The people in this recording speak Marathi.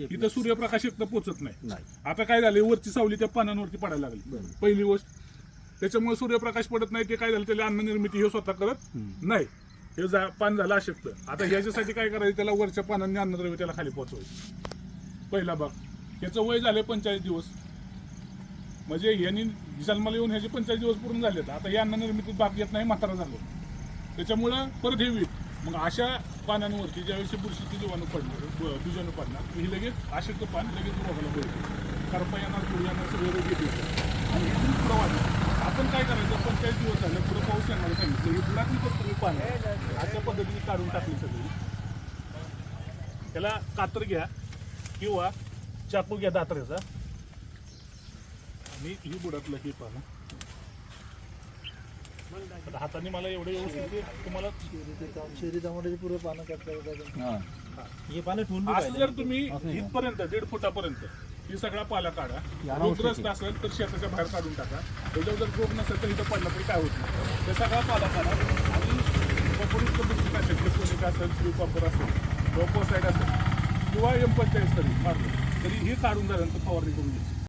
इथं सूर्यप्रकाश एकतर पोचत नाही. नाही. आता काय झालं वरची सावली त्या पानांवरती पडायला लागली. पहिली गोष्ट त्याच्यामुळे सूर्यप्रकाश पडत नाही ते काय झालं त्याला अन्न निर्मिती हे स्वतः करत. नाही. हे जा पान झालं अशक्त. आता ह्याच्यासाठी काय करायचं त्याला वरच्या पानांनी अन्नद्रव्य त्याला खाली पोहोचवायचं. पहिला भाग. ह्याचं वय झाले पंचेचाळीस दिवस. म्हणजे यांनी जन्माला येऊन ह्याचे पंचेचाळीस दिवस पूर्ण झालेत. आता हे अन्न निर्मितीत भाग येत नाही म्हातारा झालो. त्याच्यामुळं परत हे मग अशा पानांवरती ज्यावेळेस बुरशीचे जीवाणू पडणार ब- बीजाणू पडणार ही लगेच अशक्त पान लगेच रोगाला बळी करपा येणार पुढे येणार सगळे रोग येते. आणि हे पुढं वाढणार आपण काय करायचं? पंचायत दिवस झालं पुढं पाऊस येणार सांगितलं हे बुडातली तुम्ही पानं. अशा पद्धतीने काढून टाकली सगळी. त्याला कातर घ्या किंवा चाकू घ्या दात्र्याचा आणि ही बुडातलं ही पानं. आता हाताने मला एवढं व्यवस्थित ते तुम्हाला शेरी टमाट्याची पूर्व पानं काढता हे पानं ठेवून बी असं पाहिजे. जर तुम्ही इथपर्यंत दीड फुटापर्यंत ही सगळा पाला काढा. रोगग्रस्त असेल तर शेताच्या बाहेर काढून टाका. त्याच्यावर जर रोग नसेल तर इथं पडला तरी काय होत नाही. ते सगळा पाला काढा. आणि पकडून बुरशी असेल क्लिकोनिक असेल श्रीपापर असेल लोकोसाईड असेल किंवा एम पंचाळीस तरी मारलं तरी हे काढून झाल्यानंतर फवारणी करून घ्यायची.